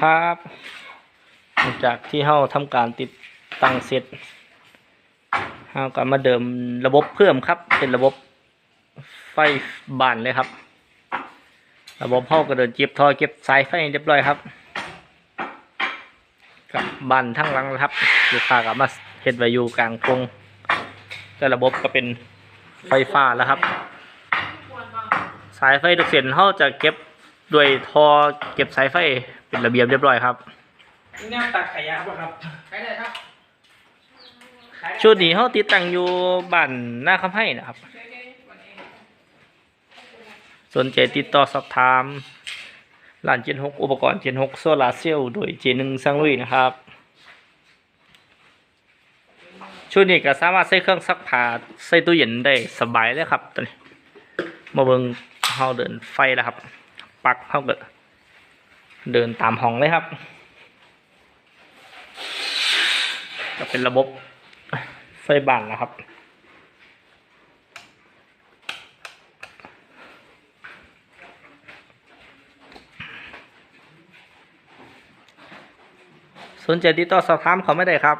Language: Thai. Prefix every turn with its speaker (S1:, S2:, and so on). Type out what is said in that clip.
S1: ครับหลังจากที่เฮาทำการติดตั้งเสร็จเฮาก็มาเดิมระบบเพิ่มครับ เป็นระบบไฟบานเลยครับ ระบบเฮาก็เดินเก็บท่อเก็บสายไฟเรียบร้อยครับกับบานทั้งหลังนะครับลูกค้าก็มาเฮ็ดไว้อยู่กลางกรงแต่ระบบก็เป็นไฟฟ้าแล้วครับ สายไฟทุกเส้นเฮาจะเก็บ ด้วยท่อเก็บสายไฟเป็นระเบียบเรียบร้อยครับ
S2: นี่แนวตักขยะป่ะครับ
S3: ไปเลยครับ
S1: ชุดนี้เฮาติดตั้งอยู่บ้านหน้าคำให้นะครับ สนใจติดต่อสอบถามร้านเจนหกอุปกรณ์เจนหกโซลาเซลล์โดยเจนึงสังลุยนะครับ ชุดนี้ก็สามารถใส่เครื่องซักผ้าใส่ตู้เย็นได้สบายเลยครับตอนนี้มาเบิ่งเฮาเดินไฟแล้วครับ ปักเฮาก็เดินตามห้องเลยครับ ก็เป็นระบบไฟบ้านนะครับสนใจติดต่อสอบถามเขาไม่ได้ครับ